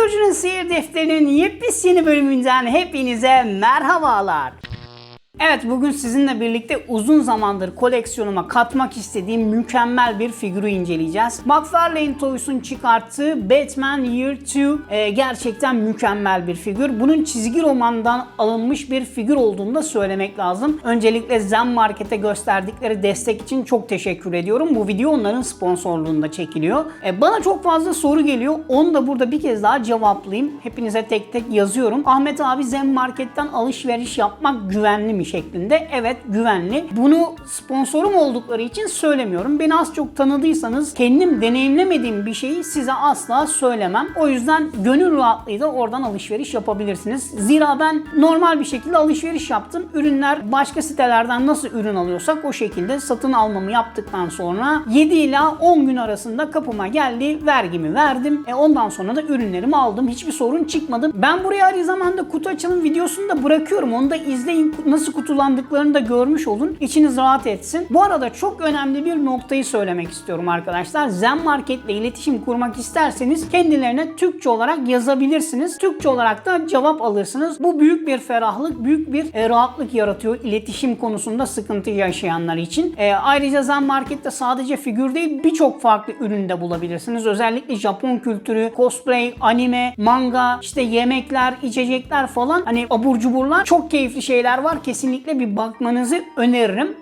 Gürcü'nün Seyir Defteri'nin yepyeni bölümünden hepinize merhabalar. Evet bugün sizinle birlikte uzun zamandır koleksiyonuma katmak istediğim mükemmel bir figürü inceleyeceğiz. McFarlane Toys'un çıkarttığı Batman Year 2 e, gerçekten mükemmel bir figür. Bunun çizgi romandan alınmış bir figür olduğunu da söylemek lazım. Öncelikle Zen Market'e gösterdikleri destek için çok teşekkür ediyorum. Bu video onların sponsorluğunda çekiliyor. E, bana çok fazla soru geliyor. Onu da burada bir kez daha cevaplayayım. Hepinize tek tek yazıyorum. Ahmet abi Zen Market'ten alışveriş yapmak güvenli mi şeklinde. Evet güvenli. Bunu sponsorum oldukları için söylemiyorum. Beni az çok tanıdıysanız kendim deneyimlemediğim bir şeyi size asla söylemem. O yüzden gönül rahatlığıyla oradan alışveriş yapabilirsiniz. Zira ben normal bir şekilde alışveriş yaptım. Ürünler başka sitelerden nasıl ürün alıyorsak o şekilde satın almamı yaptıktan sonra 7 ila 10 gün arasında kapıma geldi. Vergimi verdim. E ondan sonra da ürünlerimi aldım. Hiçbir sorun çıkmadı. Ben buraya aynı zamanda kutu açılım videosunu da bırakıyorum. Onu da izleyin. Nasıl kutulandıklarını da görmüş olun. İçiniz rahat etsin. Bu arada çok önemli bir noktayı söylemek istiyorum arkadaşlar. Zen Market ile iletişim kurmak isterseniz kendilerine Türkçe olarak yazabilirsiniz. Türkçe olarak da cevap alırsınız. Bu büyük bir ferahlık, büyük bir e, rahatlık yaratıyor iletişim konusunda sıkıntı yaşayanlar için. E, ayrıca Zen Market'te sadece figür değil birçok farklı ürün de bulabilirsiniz. Özellikle Japon kültürü, cosplay, anime, manga, işte yemekler, içecekler falan hani abur cuburlar çok keyifli şeyler var. Kesinlikle bir bakmanızı öneririm.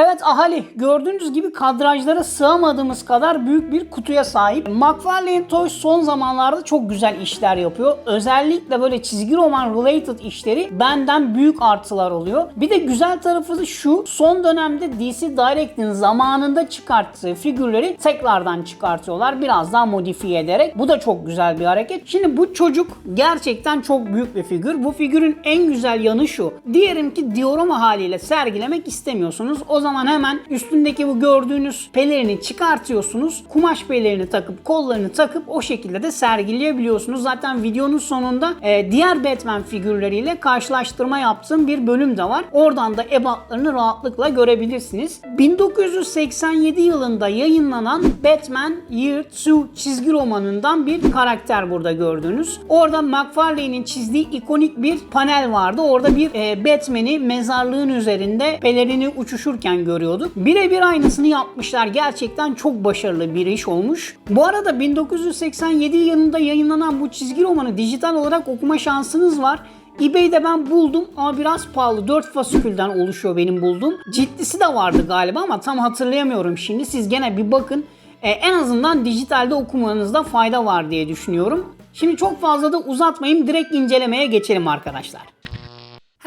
Evet ahali gördüğünüz gibi kadrajlara sığamadığımız kadar büyük bir kutuya sahip. McFarlane Toys son zamanlarda çok güzel işler yapıyor. Özellikle böyle çizgi roman related işleri benden büyük artılar oluyor. Bir de güzel tarafı da şu son dönemde DC Direct'in zamanında çıkarttığı figürleri tekrardan çıkartıyorlar. Biraz daha modifiye ederek. Bu da çok güzel bir hareket. Şimdi bu çocuk gerçekten çok büyük bir figür. Bu figürün en güzel yanı şu. Diyelim ki diorama haliyle sergilemek istemiyorsunuz. O zaman hemen üstündeki bu gördüğünüz pelerini çıkartıyorsunuz. Kumaş pelerini takıp kollarını takıp o şekilde de sergileyebiliyorsunuz. Zaten videonun sonunda e, diğer Batman figürleriyle karşılaştırma yaptığım bir bölüm de var. Oradan da ebatlarını rahatlıkla görebilirsiniz. 1987 yılında yayınlanan Batman Year 2 çizgi romanından bir karakter burada gördüğünüz. Orada McFarlane'in çizdiği ikonik bir panel vardı. Orada bir e, Batman'i mezarlığın üzerinde pelerini uçuşurken görüyorduk. Birebir aynısını yapmışlar. Gerçekten çok başarılı bir iş olmuş. Bu arada 1987 yılında yayınlanan bu çizgi romanı dijital olarak okuma şansınız var. eBay'de ben buldum ama biraz pahalı. 4 fasikülden oluşuyor benim bulduğum. Ciddisi de vardı galiba ama tam hatırlayamıyorum şimdi. Siz gene bir bakın. Ee, en azından dijitalde okumanızda fayda var diye düşünüyorum. Şimdi çok fazla da uzatmayayım. Direkt incelemeye geçelim arkadaşlar.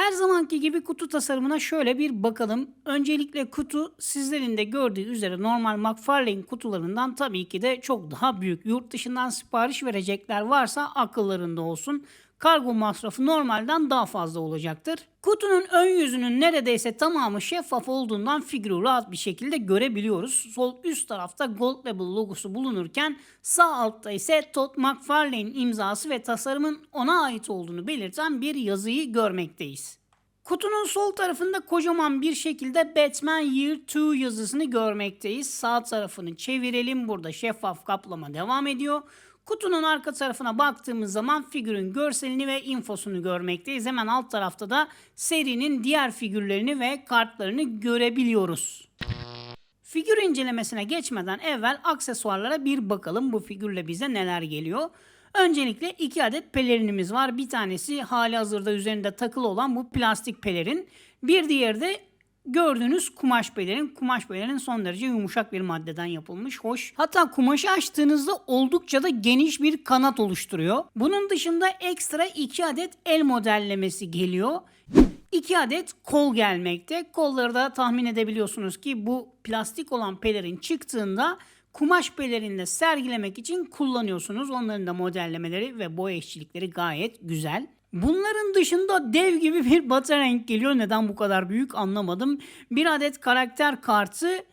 Her zamanki gibi kutu tasarımına şöyle bir bakalım. Öncelikle kutu sizlerin de gördüğü üzere normal McFarlane kutularından tabii ki de çok daha büyük. Yurt dışından sipariş verecekler varsa akıllarında olsun. Kargo masrafı normalden daha fazla olacaktır. Kutunun ön yüzünün neredeyse tamamı şeffaf olduğundan figürü rahat bir şekilde görebiliyoruz. Sol üst tarafta Gold Label logosu bulunurken sağ altta ise Todd McFarlane imzası ve tasarımın ona ait olduğunu belirten bir yazıyı görmekteyiz. Kutunun sol tarafında kocaman bir şekilde Batman Year 2 yazısını görmekteyiz. Sağ tarafını çevirelim. Burada şeffaf kaplama devam ediyor. Kutunun arka tarafına baktığımız zaman figürün görselini ve infosunu görmekteyiz. Hemen alt tarafta da serinin diğer figürlerini ve kartlarını görebiliyoruz. Figür incelemesine geçmeden evvel aksesuarlara bir bakalım bu figürle bize neler geliyor. Öncelikle iki adet pelerinimiz var. Bir tanesi hali hazırda üzerinde takılı olan bu plastik pelerin. Bir diğeri de gördüğünüz kumaş pelerin. Kumaş pelerin son derece yumuşak bir maddeden yapılmış. Hoş. Hatta kumaşı açtığınızda oldukça da geniş bir kanat oluşturuyor. Bunun dışında ekstra iki adet el modellemesi geliyor. 2 adet kol gelmekte. Kolları da tahmin edebiliyorsunuz ki bu plastik olan pelerin çıktığında kumaş pelerinle sergilemek için kullanıyorsunuz. Onların da modellemeleri ve boya işçilikleri gayet güzel. Bunların dışında dev gibi bir batı renk geliyor. Neden bu kadar büyük anlamadım. Bir adet karakter kartı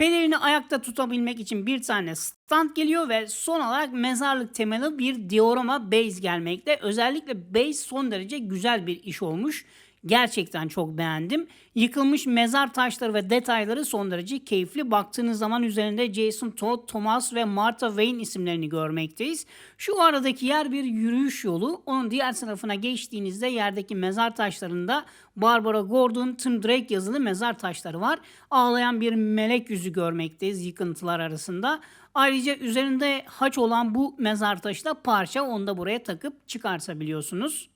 Pelerini ayakta tutabilmek için bir tane stand geliyor ve son olarak mezarlık temalı bir diorama base gelmekte. Özellikle base son derece güzel bir iş olmuş. Gerçekten çok beğendim. Yıkılmış mezar taşları ve detayları son derece keyifli. Baktığınız zaman üzerinde Jason Todd, Thomas ve Martha Wayne isimlerini görmekteyiz. Şu aradaki yer bir yürüyüş yolu. Onun diğer tarafına geçtiğinizde yerdeki mezar taşlarında Barbara Gordon, Tim Drake yazılı mezar taşları var. Ağlayan bir melek yüzü görmekteyiz yıkıntılar arasında. Ayrıca üzerinde haç olan bu mezar taşı da parça. Onu da buraya takıp çıkartabiliyorsunuz.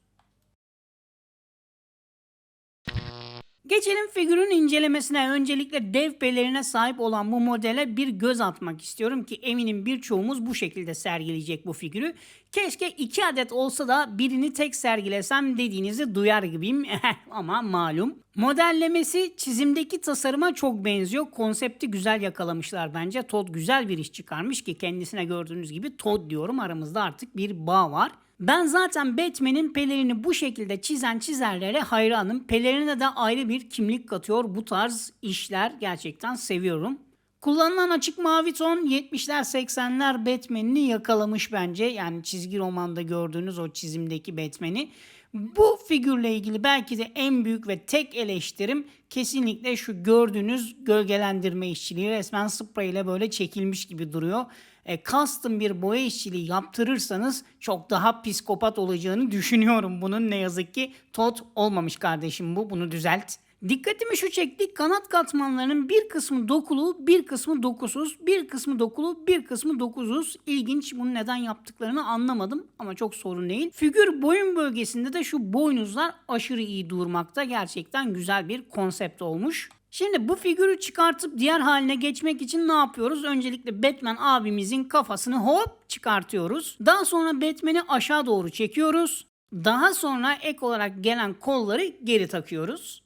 Geçelim figürün incelemesine. Öncelikle dev pelerine sahip olan bu modele bir göz atmak istiyorum ki eminim birçoğumuz bu şekilde sergileyecek bu figürü. Keşke iki adet olsa da birini tek sergilesem dediğinizi duyar gibiyim ama malum. Modellemesi çizimdeki tasarıma çok benziyor. Konsepti güzel yakalamışlar bence. Todd güzel bir iş çıkarmış ki kendisine gördüğünüz gibi Todd diyorum aramızda artık bir bağ var. Ben zaten Batman'in pelerini bu şekilde çizen çizerlere hayranım. Pelerine de ayrı bir kimlik katıyor. Bu tarz işler gerçekten seviyorum. Kullanılan açık mavi ton 70'ler 80'ler Batman'ini yakalamış bence. Yani çizgi romanda gördüğünüz o çizimdeki Batman'i. Bu figürle ilgili belki de en büyük ve tek eleştirim kesinlikle şu gördüğünüz gölgelendirme işçiliği resmen sprey ile böyle çekilmiş gibi duruyor. E, custom bir boya işçiliği yaptırırsanız çok daha psikopat olacağını düşünüyorum bunun ne yazık ki. Tot olmamış kardeşim bu bunu düzelt. Dikkatimi şu çekti. Kanat katmanlarının bir kısmı dokulu, bir kısmı dokusuz, bir kısmı dokulu, bir kısmı dokusuz. İlginç bunu neden yaptıklarını anlamadım ama çok sorun değil. Figür boyun bölgesinde de şu boynuzlar aşırı iyi durmakta. Gerçekten güzel bir konsept olmuş. Şimdi bu figürü çıkartıp diğer haline geçmek için ne yapıyoruz? Öncelikle Batman abimizin kafasını hop çıkartıyoruz. Daha sonra Batman'i aşağı doğru çekiyoruz. Daha sonra ek olarak gelen kolları geri takıyoruz.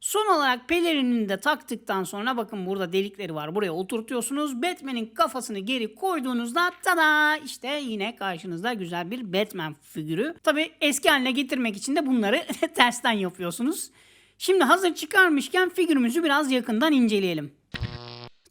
Son olarak pelerinini de taktıktan sonra bakın burada delikleri var. Buraya oturtuyorsunuz. Batman'in kafasını geri koyduğunuzda tada işte yine karşınızda güzel bir Batman figürü. Tabi eski haline getirmek için de bunları tersten yapıyorsunuz. Şimdi hazır çıkarmışken figürümüzü biraz yakından inceleyelim.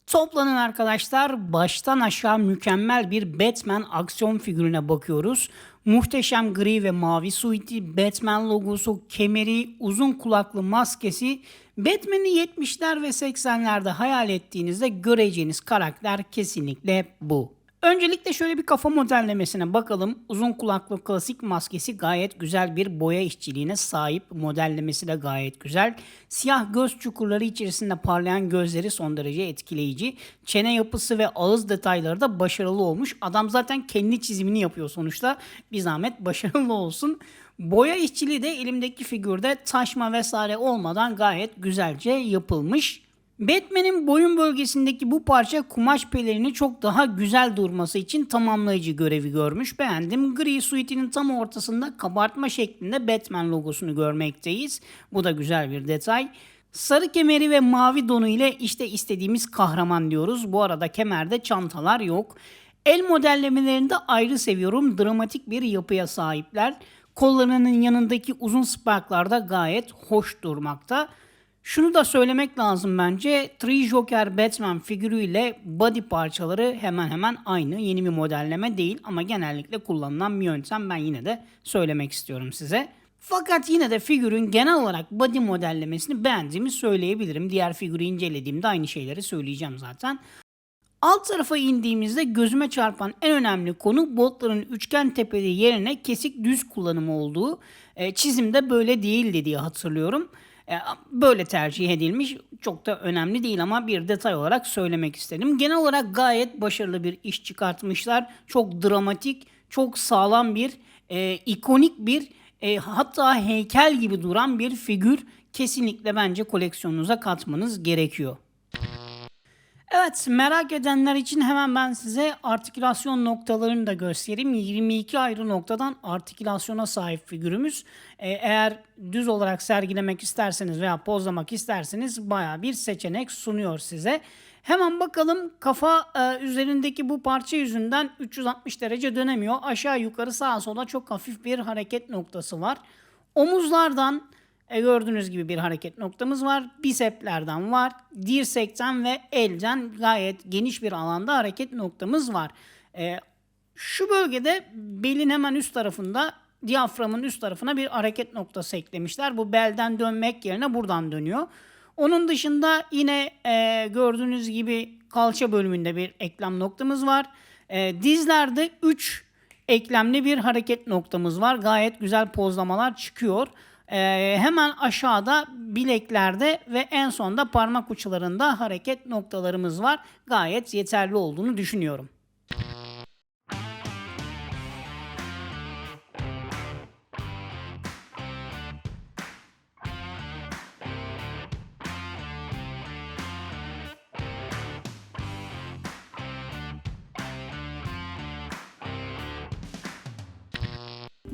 Toplanın arkadaşlar. Baştan aşağı mükemmel bir Batman aksiyon figürüne bakıyoruz. Muhteşem gri ve mavi suiti, Batman logosu, kemeri, uzun kulaklı maskesi, Batman'i 70'ler ve 80'lerde hayal ettiğinizde göreceğiniz karakter kesinlikle bu. Öncelikle şöyle bir kafa modellemesine bakalım. Uzun kulaklı klasik maskesi gayet güzel bir boya işçiliğine sahip. Modellemesi de gayet güzel. Siyah göz çukurları içerisinde parlayan gözleri son derece etkileyici. Çene yapısı ve ağız detayları da başarılı olmuş. Adam zaten kendi çizimini yapıyor sonuçta. Bir zahmet başarılı olsun. Boya işçiliği de elimdeki figürde taşma vesaire olmadan gayet güzelce yapılmış. Batman'in boyun bölgesindeki bu parça kumaş pelerini çok daha güzel durması için tamamlayıcı görevi görmüş. Beğendim. Gri suite'inin tam ortasında kabartma şeklinde Batman logosunu görmekteyiz. Bu da güzel bir detay. Sarı kemeri ve mavi donu ile işte istediğimiz kahraman diyoruz. Bu arada kemerde çantalar yok. El modellemelerini de ayrı seviyorum. Dramatik bir yapıya sahipler. Kollarının yanındaki uzun spiklar da gayet hoş durmakta. Şunu da söylemek lazım bence. Three Joker Batman figürüyle body parçaları hemen hemen aynı. Yeni bir modelleme değil ama genellikle kullanılan bir yöntem. Ben yine de söylemek istiyorum size. Fakat yine de figürün genel olarak body modellemesini beğendiğimi söyleyebilirim. Diğer figürü incelediğimde aynı şeyleri söyleyeceğim zaten. Alt tarafa indiğimizde gözüme çarpan en önemli konu botların üçgen tepeli yerine kesik düz kullanımı olduğu. E, çizimde böyle değildi diye hatırlıyorum. E, böyle tercih edilmiş. Çok da önemli değil ama bir detay olarak söylemek istedim. Genel olarak gayet başarılı bir iş çıkartmışlar. Çok dramatik, çok sağlam bir, e, ikonik bir e, hatta heykel gibi duran bir figür kesinlikle bence koleksiyonunuza katmanız gerekiyor. Evet merak edenler için hemen ben size artikülasyon noktalarını da göstereyim. 22 ayrı noktadan artikülasyona sahip figürümüz. Ee, eğer düz olarak sergilemek isterseniz veya pozlamak isterseniz baya bir seçenek sunuyor size. Hemen bakalım kafa e, üzerindeki bu parça yüzünden 360 derece dönemiyor. Aşağı yukarı sağa sola çok hafif bir hareket noktası var. Omuzlardan e gördüğünüz gibi bir hareket noktamız var. Biseplerden var. Dirsekten ve elden gayet geniş bir alanda hareket noktamız var. E, şu bölgede belin hemen üst tarafında diyaframın üst tarafına bir hareket noktası eklemişler. Bu belden dönmek yerine buradan dönüyor. Onun dışında yine e, gördüğünüz gibi kalça bölümünde bir eklem noktamız var. E, dizlerde 3 eklemli bir hareket noktamız var. Gayet güzel pozlamalar çıkıyor. E, hemen aşağıda bileklerde ve en sonda parmak uçlarında hareket noktalarımız var. Gayet yeterli olduğunu düşünüyorum.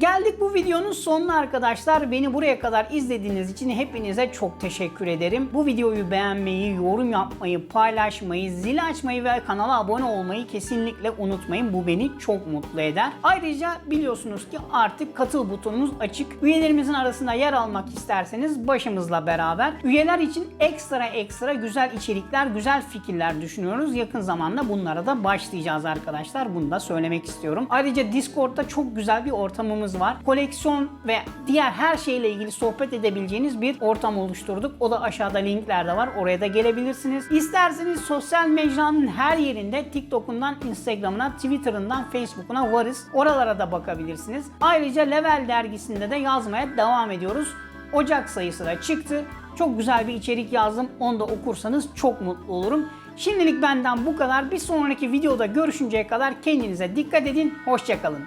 Geldik bu videonun sonuna arkadaşlar. Beni buraya kadar izlediğiniz için hepinize çok teşekkür ederim. Bu videoyu beğenmeyi, yorum yapmayı, paylaşmayı, zil açmayı ve kanala abone olmayı kesinlikle unutmayın. Bu beni çok mutlu eder. Ayrıca biliyorsunuz ki artık katıl butonumuz açık. Üyelerimizin arasında yer almak isterseniz başımızla beraber üyeler için ekstra ekstra güzel içerikler, güzel fikirler düşünüyoruz. Yakın zamanda bunlara da başlayacağız arkadaşlar. Bunu da söylemek istiyorum. Ayrıca Discord'da çok güzel bir ortamımız var. Koleksiyon ve diğer her şeyle ilgili sohbet edebileceğiniz bir ortam oluşturduk. O da aşağıda linklerde var. Oraya da gelebilirsiniz. İsterseniz sosyal mecranın her yerinde TikTok'undan Instagram'ına, Twitter'ından Facebook'una varız. Oralara da bakabilirsiniz. Ayrıca Level dergisinde de yazmaya devam ediyoruz. Ocak sayısı da çıktı. Çok güzel bir içerik yazdım. Onu da okursanız çok mutlu olurum. Şimdilik benden bu kadar. Bir sonraki videoda görüşünceye kadar kendinize dikkat edin. Hoşçakalın.